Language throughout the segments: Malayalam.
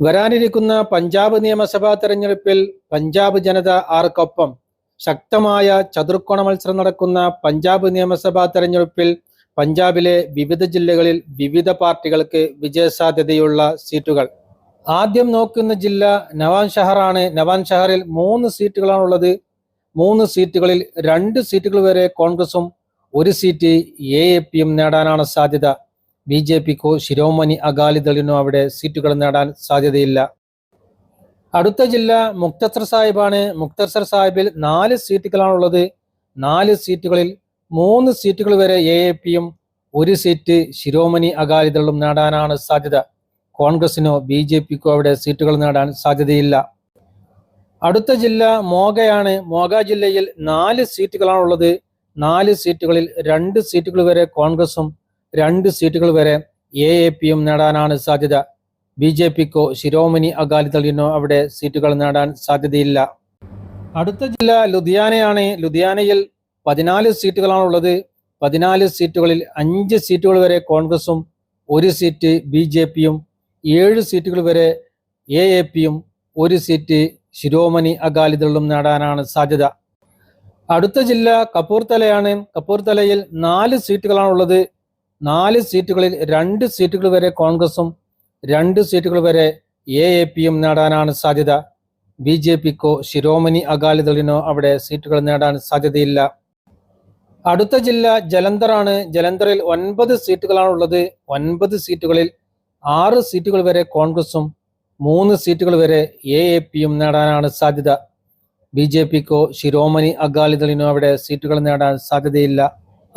വരാനിരിക്കുന്ന പഞ്ചാബ് നിയമസഭാ തെരഞ്ഞെടുപ്പിൽ പഞ്ചാബ് ജനത ആർക്കൊപ്പം? ശക്തമായ ചതുർക്കോണ മത്സരം നടക്കുന്ന പഞ്ചാബ് നിയമസഭാ തെരഞ്ഞെടുപ്പിൽ പഞ്ചാബിലെ വിവിധ ജില്ലകളിൽ വിവിധ പാർട്ടികൾക്ക് വിജയസാധ്യതയുള്ള സീറ്റുകൾ. ആദ്യം നോക്കുന്ന ജില്ല നവാൻ ഷഹറാണ്. നവാൻ ഷഹറിൽ മൂന്ന് സീറ്റുകളാണുള്ളത്. മൂന്ന് സീറ്റുകളിൽ രണ്ട് സീറ്റുകൾ വരെ കോൺഗ്രസും ഒരു സീറ്റ് എ എ പിയും നേടാനാണ് സാധ്യത. ബി ജെ പിക്കോ ശിരോമണി അകാലിദളിനോ അവിടെ സീറ്റുകൾ നേടാൻ സാധ്യതയില്ല. അടുത്ത ജില്ല മുക്തസർ സാഹിബാണ്. മുക്തസർ സാഹിബിൽ നാല് സീറ്റുകളാണുള്ളത്. നാല് സീറ്റുകളിൽ മൂന്ന് സീറ്റുകൾ വരെ എ എ പിയും ഒരു സീറ്റ് ശിരോമണി അകാലിദളും നേടാനാണ് സാധ്യത. കോൺഗ്രസിനോ ബി ജെ പിക്കോ അവിടെ സീറ്റുകൾ നേടാൻ സാധ്യതയില്ല. അടുത്ത ജില്ല മോഗയാണ്. മോഗ ജില്ലയിൽ നാല് സീറ്റുകളാണുള്ളത്. നാല് സീറ്റുകളിൽ രണ്ട് സീറ്റുകൾ വരെ കോൺഗ്രസും രണ്ട് സീറ്റുകൾ വരെ എ എ പിയും നേടാനാണ് സാധ്യത. ബി ജെ പിക്കോ ശിരോമണി അകാലിദളിനോ അവിടെ സീറ്റുകൾ നേടാൻ സാധ്യതയില്ല. അടുത്ത ജില്ല ലുധിയാനയാണ്. ലുധിയാനയിൽ പതിനാല് സീറ്റുകളാണുള്ളത് പതിനാല് സീറ്റുകളിൽ അഞ്ച് സീറ്റുകൾ വരെ കോൺഗ്രസും ഒരു സീറ്റ് ബി ജെ പിയും ഏഴ് സീറ്റുകൾ വരെ എ എ പിയും ഒരു സീറ്റ് ശിരോമണി അകാലിദളും നേടാനാണ് സാധ്യത. അടുത്ത ജില്ല കപൂർത്തലയാണ്. കപൂർത്തലയിൽ നാല് സീറ്റുകളാണുള്ളത് നാല് സീറ്റുകളിൽ രണ്ട് സീറ്റുകൾ വരെ കോൺഗ്രസും രണ്ട് സീറ്റുകൾ വരെ എ എ പിയും നേടാനാണ് സാധ്യത. ബി ജെ പിക്കോ ശിരോമണി അകാലിദളിനോ അവിടെ സീറ്റുകൾ നേടാൻ സാധ്യതയില്ല. അടുത്ത ജില്ല ജലന്ധറാണ്. ജലന്ധറിൽ ഒൻപത് സീറ്റുകളാണുള്ളത്. ഒൻപത് സീറ്റുകളിൽ ആറ് സീറ്റുകൾ വരെ കോൺഗ്രസും മൂന്ന് സീറ്റുകൾ വരെ എ എ പിയും നേടാനാണ് സാധ്യത. ബി ജെ പിക്കോ ശിരോമണി അകാലിദളിനോ അവിടെ സീറ്റുകൾ നേടാൻ സാധ്യതയില്ല.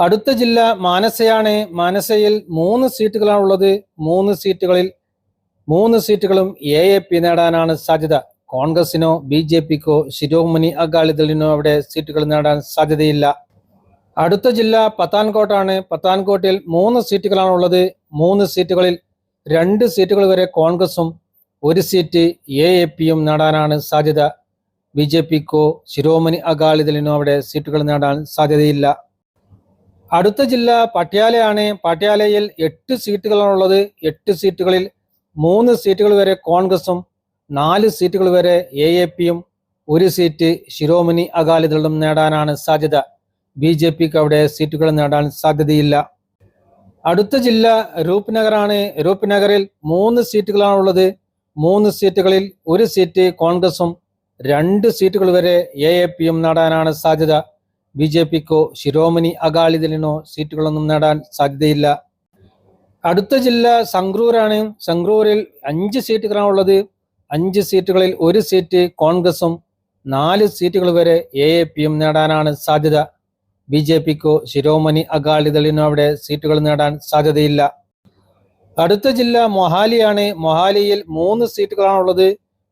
അടുത്ത ജില്ല മാനസയാണ്. മാനസയിൽ മൂന്ന് സീറ്റുകളാണുള്ളത്. മൂന്ന് സീറ്റുകളിൽ മൂന്ന് സീറ്റുകളും എ എ പി നേടാനാണ് സാധ്യത. കോൺഗ്രസിനോ ബി ജെ പിക്കോ ശിരോമണി അകാലിദളിനോ അവിടെ സീറ്റുകൾ നേടാൻ സാധ്യതയില്ല. അടുത്ത ജില്ല പത്താൻകോട്ടാണ്. പത്താൻകോട്ടിൽ മൂന്ന് സീറ്റുകളാണുള്ളത്. മൂന്ന് സീറ്റുകളിൽ രണ്ട് സീറ്റുകൾ വരെ കോൺഗ്രസും ഒരു സീറ്റ് എ എ പിയും നേടാനാണ് സാധ്യത. ബി ജെ പിക്കോ ശിരോമണി അകാലിദളിനോ അവിടെ സീറ്റുകൾ നേടാൻ സാധ്യതയില്ല. അടുത്ത ജില്ല പട്യാലയാണ് പട്യാലയിൽ എട്ട് സീറ്റുകളാണുള്ളത്. എട്ട് സീറ്റുകളിൽ മൂന്ന് സീറ്റുകൾ വരെ കോൺഗ്രസും നാല് സീറ്റുകൾ വരെ എ എ പിയും ഒരു സീറ്റ് ശിരോമണി അകാലിദളും നേടാനാണ് സാധ്യത. ബി ജെ പിക്ക് അവിടെ സീറ്റുകൾ നേടാൻ സാധ്യതയില്ല. അടുത്ത ജില്ല രൂപ് നഗറാണ്. രൂപ് നഗറിൽ മൂന്ന് സീറ്റുകളാണുള്ളത്. മൂന്ന് സീറ്റുകളിൽ ഒരു സീറ്റ് കോൺഗ്രസും രണ്ട് സീറ്റുകൾ വരെ എ എ പിയും നേടാനാണ് സാധ്യത. ബി ജെ പിക്കോ ശിരോമണി അകാലിദളിനോ സീറ്റുകളൊന്നും നേടാൻ സാധ്യതയില്ല. അടുത്ത ജില്ല സംഗ്രൂരാണ് സംഗ്രൂരിൽ അഞ്ച് സീറ്റുകളാണ് ഉള്ളത് അഞ്ച് സീറ്റുകളിൽ ഒരു സീറ്റ് കോൺഗ്രസും നാല് സീറ്റുകൾ വരെ എ എ പിയും നേടാനാണ് സാധ്യത. ബി ജെ പിക്കോ ശിരോമണി അകാലിദളിനോ അവിടെ സീറ്റുകൾ നേടാൻ സാധ്യതയില്ല. അടുത്ത ജില്ല മൊഹാലിയാണ്. മൊഹാലിയിൽ മൂന്ന് സീറ്റുകളാണുള്ളത്.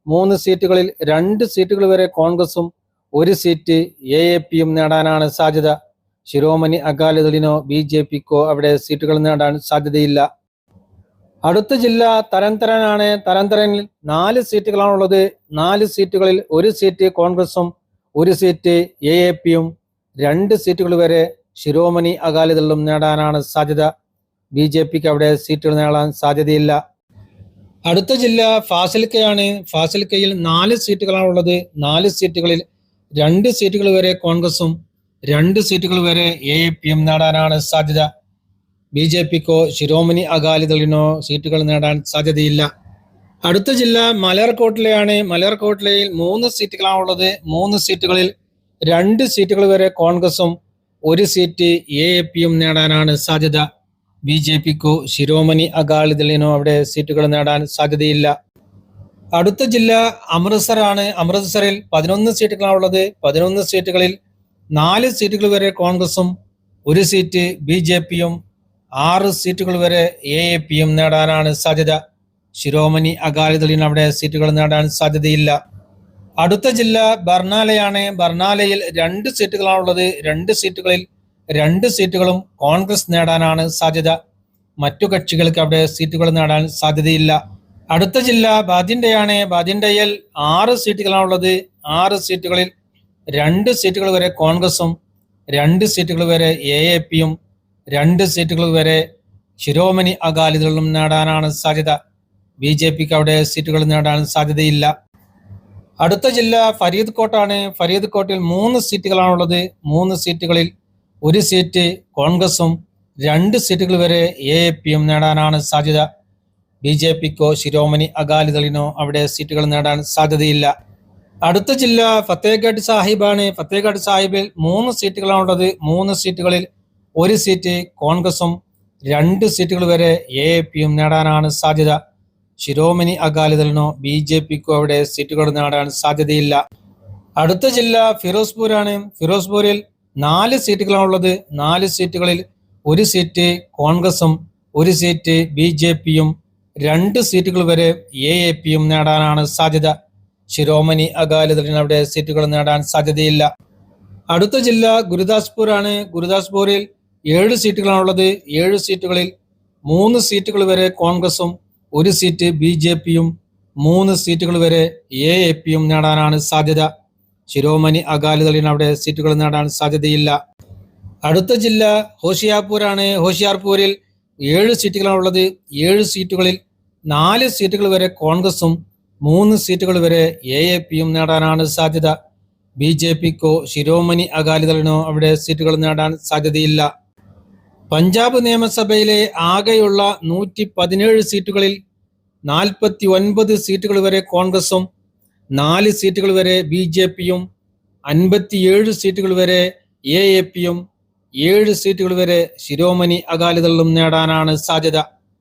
മൂന്ന് സീറ്റുകളിൽ രണ്ട് സീറ്റുകൾ വരെ കോൺഗ്രസും ഒരു സീറ്റ് എ എ പിയും നേടാനാണ് സാധ്യത. ശിരോമണി അകാലിദളിനോ ബി ജെ പിക്കോ അവിടെ സീറ്റുകൾ നേടാൻ സാധ്യതയില്ല. അടുത്ത ജില്ല തരംതരനാണ് തരംതരനിൽ നാല് സീറ്റുകളാണുള്ളത്. നാല് സീറ്റുകളിൽ ഒരു സീറ്റ് കോൺഗ്രസും ഒരു സീറ്റ് എ എ പിയും രണ്ട് സീറ്റുകൾ വരെ ശിരോമണി അകാലിദളും നേടാനാണ് സാധ്യത. ബി ജെ പിക്ക് അവിടെ സീറ്റുകൾ നേടാൻ സാധ്യതയില്ല. അടുത്ത ജില്ല ഫാസിൽക്കയാണ്. ഫാസിൽക്കയിൽ നാല് സീറ്റുകളാണുള്ളത്. നാല് സീറ്റുകളിൽ രണ്ട് സീറ്റുകൾ വരെ കോൺഗ്രസും രണ്ട് സീറ്റുകൾ വരെ എ എ പിയും നേടാനാണ് സാധ്യത. ബി ജെ പിക്കോ ശിരോമണി അകാലിദളിനോ സീറ്റുകൾ നേടാൻ സാധ്യതയില്ല. അടുത്ത ജില്ല മലയർകോട്ടിലെയാണ്. മലയർകോട്ടിലയിൽ മൂന്ന് സീറ്റുകളാണുള്ളത് മൂന്ന് സീറ്റുകളിൽ രണ്ട് സീറ്റുകൾ വരെ കോൺഗ്രസും ഒരു സീറ്റ് എ എ പിയും നേടാനാണ് സാധ്യത. ബി ജെ പിക്കോ ശിരോമണി അകാലിദളിനോ അവിടെ സീറ്റുകൾ നേടാൻ സാധ്യതയില്ല. അടുത്ത ജില്ല അമൃത്സറാണ് അമൃത്സറിൽ പതിനൊന്ന് സീറ്റുകളാണ് ഉള്ളത്. പതിനൊന്ന് സീറ്റുകളിൽ നാല് സീറ്റുകൾ വരെ കോൺഗ്രസും ഒരു സീറ്റ് ബി ജെ പിയും ആറ് സീറ്റുകൾ വരെ എ എ പിയും നേടാനാണ് സാധ്യത. ശിരോമണി അകാലിദളിന് അവിടെ സീറ്റുകൾ നേടാൻ സാധ്യതയില്ല. അടുത്ത ജില്ല ബർണാലയാണ് ബർണാലയിൽ രണ്ട് സീറ്റുകളാണ് ഉള്ളത്. രണ്ട് സീറ്റുകളിൽ രണ്ട് സീറ്റുകളും കോൺഗ്രസ് നേടാനാണ് സാധ്യത. മറ്റു കക്ഷികൾക്ക് അവിടെ സീറ്റുകൾ നേടാൻ സാധ്യതയില്ല. അടുത്ത ജില്ല ബാദിൻഡയാണ് ബാദിൻഡയിൽ ആറ് സീറ്റുകളാണുള്ളത് ആറ് സീറ്റുകളിൽ രണ്ട് സീറ്റുകൾ വരെ കോൺഗ്രസും രണ്ട് സീറ്റുകൾ വരെ എ എ പിയും രണ്ട് സീറ്റുകൾ വരെ ശിരോമണി അകാലിദളും നേടാനാണ് സാധ്യത. ബി ജെ പിക്ക് അവിടെ സീറ്റുകൾ നേടാൻ സാധ്യതയില്ല. അടുത്ത ജില്ല ഫരീദ് കോട്ടാണ് ഫരീദ് കോട്ടിൽ മൂന്ന് സീറ്റുകളാണുള്ളത് മൂന്ന് സീറ്റുകളിൽ ഒരു സീറ്റ് കോൺഗ്രസും രണ്ട് സീറ്റുകൾ വരെ എ എ പിയും നേടാനാണ് സാധ്യത. ബി ജെ പിക്കോ ശിരോമണി അകാലിദളിനോ അവിടെ സീറ്റുകൾ നേടാൻ സാധ്യതയില്ല. അടുത്ത ജില്ല ഫത്തേഗഡ് സാഹിബാണ്. ഫത്തേഗഡ് സാഹിബിൽ മൂന്ന് സീറ്റുകളാണുള്ളത്. മൂന്ന് സീറ്റുകളിൽ ഒരു സീറ്റ് കോൺഗ്രസും രണ്ട് സീറ്റുകൾ വരെ എ പിയും നേടാനാണ് സാധ്യത. ശിരോമണി അകാലിദളിനോ ബി ജെ പിക്കോ അവിടെ സീറ്റുകൾ നേടാൻ സാധ്യതയില്ല. അടുത്ത ജില്ല ഫിറോസ്പൂരാണ്. ഫിറോസ്പൂരിൽ നാല് സീറ്റുകളാണുള്ളത്. നാല് സീറ്റുകളിൽ ഒരു സീറ്റ് കോൺഗ്രസും ഒരു സീറ്റ് ബി ജെ പിയും രണ്ട് സീറ്റുകൾ വരെ എ എ പിയും നേടാനാണ് സാധ്യത. ശിരോമണി അകാലിദളിന് അവിടെ സീറ്റുകൾ നേടാൻ സാധ്യതയില്ല. അടുത്ത ജില്ല ഗുരുദാസ്പൂർ ആണ് ഗുരുദാസ്പൂരിൽ ഏഴ് സീറ്റുകളാണുള്ളത്. ഏഴ് സീറ്റുകളിൽ മൂന്ന് സീറ്റുകൾ വരെ കോൺഗ്രസും ഒരു സീറ്റ് ബി ജെ പിയും മൂന്ന് സീറ്റുകൾ വരെ എ എ പിയും നേടാനാണ് സാധ്യത. ശിരോമണി അകാലിദളിന് അവിടെ സീറ്റുകൾ നേടാൻ സാധ്യതയില്ല. അടുത്ത ജില്ല ഹോഷിയാർപൂരാണ്. ഹോഷിയാർപൂരിൽ ഏഴ് സീറ്റുകളാണുള്ളത്. ഏഴ് സീറ്റുകളിൽ നാല് സീറ്റുകൾ വരെ കോൺഗ്രസും മൂന്ന് സീറ്റുകൾ വരെ എ എ പിയും നേടാനാണ് സാധ്യത. ബി ജെ പിക്കോ ശിരോമണി അകാലിദളിനോ അവിടെ സീറ്റുകൾ നേടാൻ സാധ്യതയില്ല. പഞ്ചാബ് നിയമസഭയിലെ ആകെയുള്ള നൂറ്റി പതിനേഴ് സീറ്റുകളിൽ നാൽപ്പത്തി ഒൻപത് സീറ്റുകൾ വരെ കോൺഗ്രസും നാല് സീറ്റുകൾ വരെ ബി ജെ പിയും അൻപത്തിയേഴ് സീറ്റുകൾ വരെ എ എ പിയും ഏഴ് സീറ്റുകൾ വരെ ശിരോമണി അകാലിദളും നേടാനാണ് സാധ്യത.